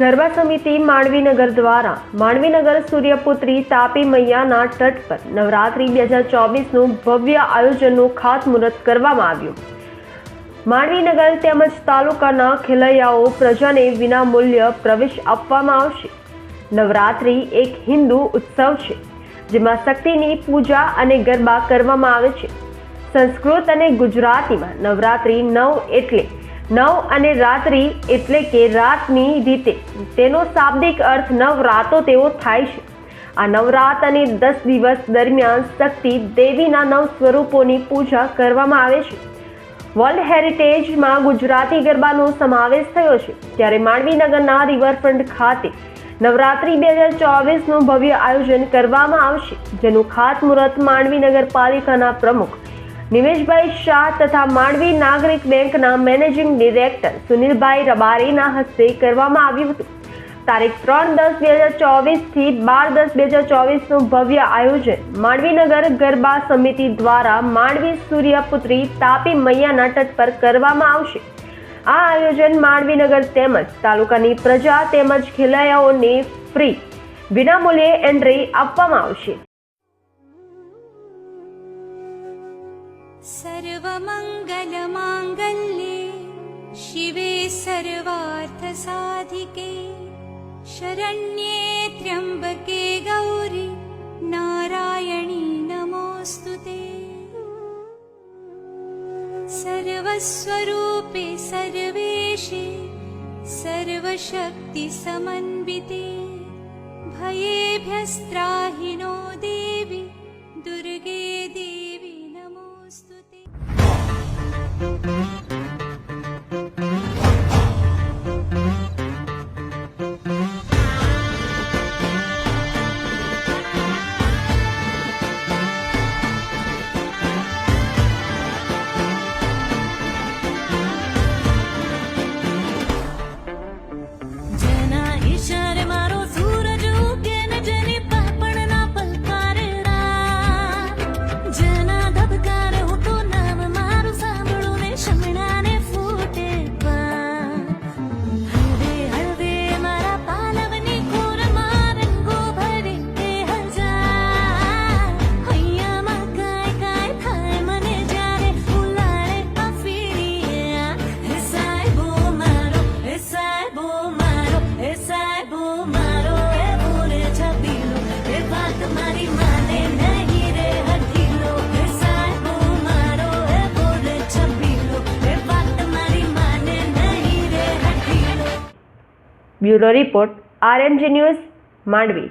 ગરબા સમિતિ માંડવીનગર દ્વારા માંડવીનગર સૂર્યપુત્રી તાપી મૈયાના તટ પર નવરાત્રિ બે હજાર ચોવીસનું ભવ્ય આયોજનનું ખાતમુહૂર્ત કરવામાં આવ્યું. માંડવીનગર તેમજ તાલુકાના ખેલૈયાઓ પ્રજાને વિનામૂલ્ય પ્રવેશ આપવામાં આવશે. નવરાત્રિ એક હિન્દુ ઉત્સવ છે, જેમાં શક્તિની પૂજા અને ગરબા કરવામાં આવે છે. સંસ્કૃત અને ગુજરાતીમાં નવરાત્રિ નવ એટલે નવ અને રાત્રિ એટલે કે રાતની રીતે. તેનો શાબ્દિક અર્થ નવરાતો તેવો થાય છે. આ નવરાત અને દસ દિવસ દરમિયાન શક્તિ દેવીના નવ સ્વરૂપોની પૂજા કરવામાં આવે છે. વર્લ્ડ હેરિટેજમાં ગુજરાતી ગરબાનો સમાવેશ થયો છે. ત્યારે માંડવીનગરના રિવરફ્રન્ટ ખાતે નવરાત્રિ બે હજાર ચોવીસનું ભવ્ય આયોજન કરવામાં આવશે. જેનું ખાતમુહૂર્ત માંડવી નગરપાલિકાના પ્રમુખ નિમેશભાઈ શાહ તથા માંડવી નાગરિક બેંકના મેનેજિંગ ડિરેક્ટર સુનિલભાઈ રબારીના હસ્તે કરવામાં આવ્યું હતું. તારીખ ત્રણ દસ બે હજાર ચોવીસથી બાર દસ બે હજાર ચોવીસનું ભવ્ય આયોજન માંડવીનગર ગરબા સમિતિ દ્વારા માંડવી સૂર્યપુત્રી તાપી મૈયાના તટ પર કરવામાં આવશે. આ આયોજન માંડવીનગર તેમજ તાલુકાની પ્રજા તેમજ ખેલૈયાઓને ફ્રી, વિનામૂલ્યે એન્ટ્રી આપવામાં આવશે. सर्वमङ्गलमाङ्गल्ये शिवे सर्वार्थसाधिके शरण्ये त्र्यम्बके गौरि नारायणी नमोऽस्तु ते। सर्वस्वरूपे सर्वेशे सर्वशक्तिसमन्विते। भयेभ्यस्त्राहि જેના bureau report RNG news Mandvi